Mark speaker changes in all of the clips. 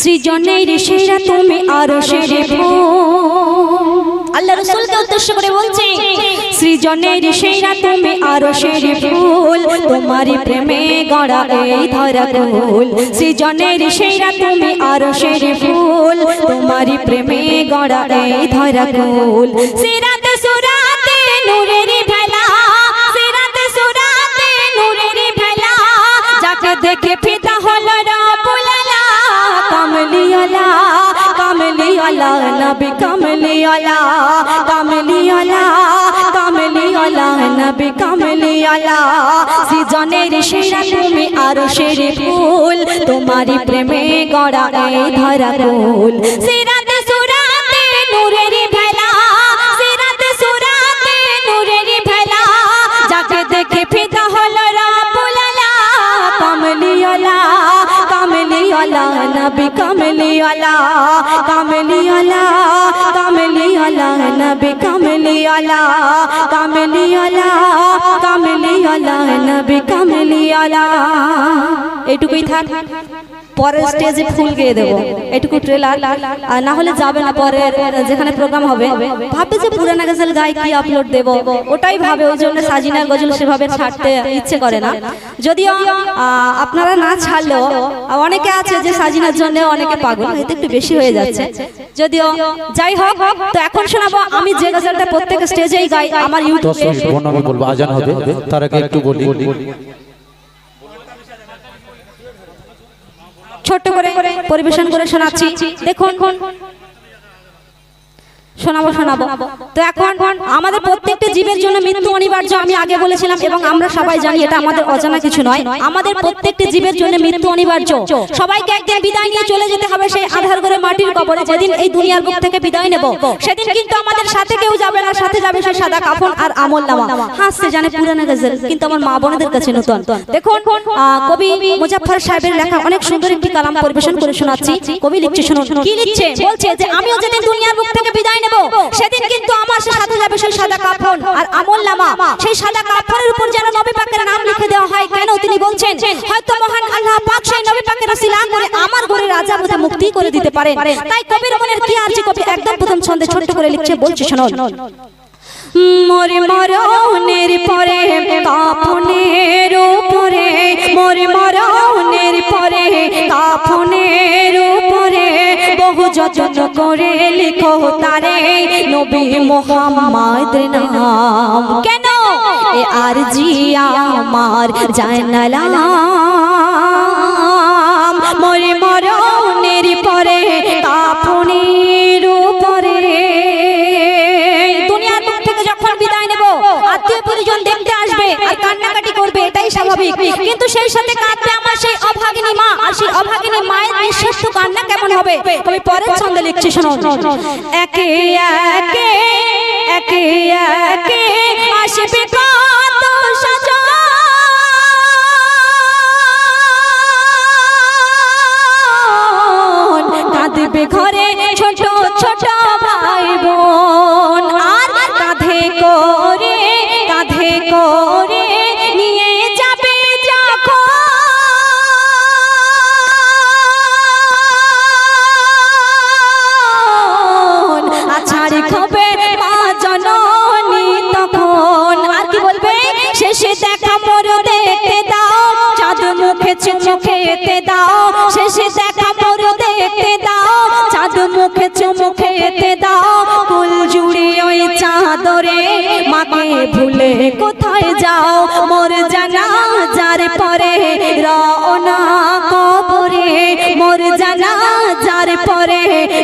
Speaker 1: সৃজনের সেরা তুমি আরও সেরে আল্লাহ রসুলকে উদ্দেশ্য করে বলছে সৃজনের সেরা তুমি আরও সেরে ফুল। তোমারই প্রেমে গড়া এই ধরা কুল সৃজনের সেরা তুমি আরও সেরে ফুল। তোমারই প্রেমে গড়া এই ধরা কুল সিরাত সুরাতে নূরের ভেলা। সিরাত সুরাতে নূরের ভেলা। যাকে দেখে ফিদা নবী কমলিওয়ালা কমলিওয়ালা কমলিওয়ালা, নবী কমলিওয়ালা। সিজনের সেরা তুমি আর সেরে ফুল, তোমারই প্রেমে গড়া এই ধরা ফুল। সিরাতে কামলিওয়ালা নবী কামলিওয়ালা কামলিওয়ালা কামলিওয়ালা নবী কামলিওয়ালা কামলিওয়ালা কামলিওয়ালা নবী কামলিওয়ালা এটুকুই থাক। পরের স্টেজে ফুল গিয়ে দেবো। এটুকু ট্রেলার আর না হলে যাবে না পরের যেখানে প্রোগ্রাম হবে। ভাবে যে পুরানা গজল গাই কি আপলোড দেব? ওটাই ভাবে ওই জন্য সাজিনার গজল সেভাবে ছাড়তে ইচ্ছে করে না। যদিও আপনারা না ছাড়লেও অনেকে আছে যে সাজিনার জন্য অনেকে পাগল। হয়তো একটু বেশি হয়ে যাচ্ছে। যদিও যাই হোক তো এখন শোনাবো আমি যে গজলটা প্রত্যেক স্টেজেই গাই আমার ইউটিউবে
Speaker 2: আমি বলব আজান হবে। তার আগে একটু বলি।
Speaker 1: ছোট্ট করে পরিবেশন করে শোনাচ্ছি। দেখুন শোনাবো শোনাবো। তো এখন আমাদের প্রত্যেকটা জীবের জন্য মৃত্যু অনিবার্য, আমি আগে বলেছিলাম, এবং আমরা সবাই জানি এটা আমাদের অজানা কিছু নয়। আমাদের প্রত্যেকটা জীবের জন্য মৃত্যু অনিবার্য। সবাইকে একদিন বিদায় নিয়ে চলে যেতে হবে সেই আধার করে মাটির কবরে। যেদিন এই দুনিয়ার বুক থেকে বিদায় নেব, সেদিন কিন্তু আমাদের সাথে কেউ যাবে না সাথে যাবে সেই সাদা কাফন আর আমল নামা। হাসছে জানে পুরানা গজল, কিন্তু আমার মা বোনেদের কাছে নতুন। দেখুন কবি মুজাফফর সাহেবের লেখা অনেক সুন্দর একটি কালাম পরিবেশন করে শোনাচ্ছি। কবি লিখছে, শুনুন। কি লিখছে? বলছে যে, আমিও যেদিন দুনিয়ার বুক থেকে বিদায় নেব সেদিন কিন্তু আমার সাথে যাবে সেই সাদা কাফন। আর আমল নামা, সেই সাদা কাফনের উপর যেন নবী পাকের নাম লিখে দেওয়া হয়। কেন তিনি বলছেন, হয়তো মহান আল্লাহ পাক সেই নবী পাকের রাসিলা করে আমার ঘরে রাজা হতে মুক্তি করে দিতে পারেন। তাই কবির মনের কি আরজি কবি একদম প্রথম ছন্দে ছোট করে লিখছে বলছে শুনুন মোরে মরণের পরে কাফনের উপরে। মোরে মরণের পরে কাফনের উপরে। বহু যত্ন করে লিখো তারে নবী মোহাম্মদ নাম। কেন? এ আর জিয়া আমার জানালাম মোরে মরণের পরে স্বাভাবিক কিন্তু সেই সাথে কাঁদবে আমার সেই অভাগিনী মা। আর সেই অভাগিনী মায়ের নিঃশ্বাস কান্না কেমন হবে? আমি পরের ছন্দে লিখছি, শোনো। একে একে একে একে, আসবে কাঁদবে ঘরে ছোট ছোট ভাই বোন।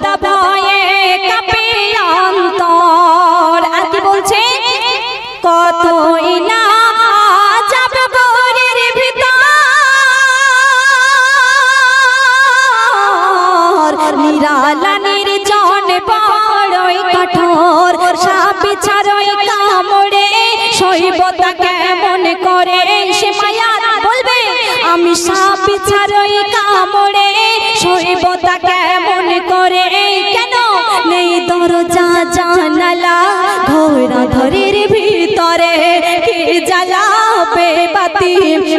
Speaker 1: da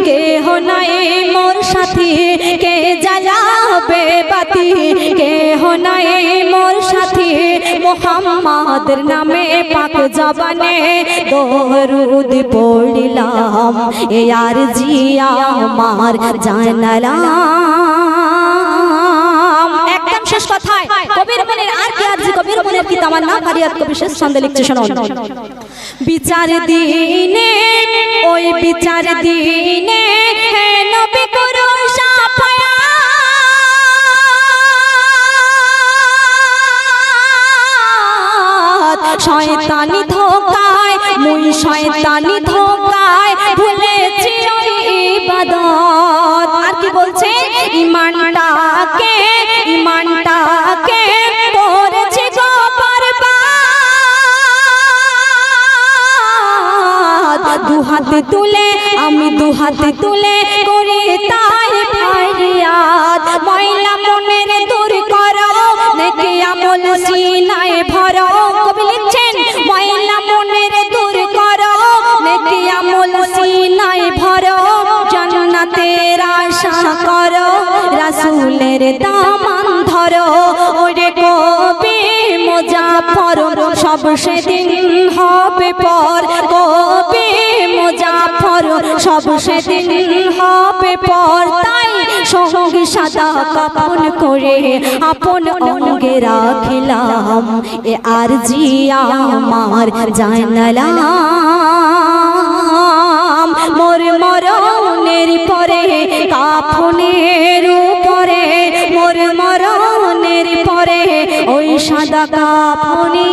Speaker 1: কেহ নাই মোর সাথী, কে জ্বালাবে বাতি? কেহ নাই মোর সাথী, মোহাম্মদের নামে পাক জবানে দরুদ পড়িলাম। এ আর জিয়া আমার জানালাম। একদম শেষ কথায়, কবির মনের আর কি কবির মনের কি তামার না ফারিয়াদ কবি শেষ ছন্দে লিখছে শুনুন বিচার দিনে, ওই বিচার দিনে হে নবী করো সাফায়াত শয়তানি ধোকায়, মুই শয়তানি ধোকায় ভুলেছি ওই ইবাদত। আর কি বলছে? ইমানটাকে হাতে তুলে, আমি দু হাতে তুলে করি তাই ফারিয়াদ ময়লা মনের দূর করো নেকে আমল সিনায় ভরো, কবি লিখছেন, ময়লা মনের দূর করো নেকে আমল সিনায় ভরো, জান্নাতের আশা করো, রাসূলের দামান ধরো, ওরে সব সেদিন হবে পর। কবি মুজাফর, সব সেদিন হবে পর। তাই সঙ্গে সাদা কাপন করে আপন অঙ্গে রাখিলাম। এ আর জিয়া আমার জানালাম মোর মরণের পরে, কাফনের উপরে, মোর ওই সাদা কাফনি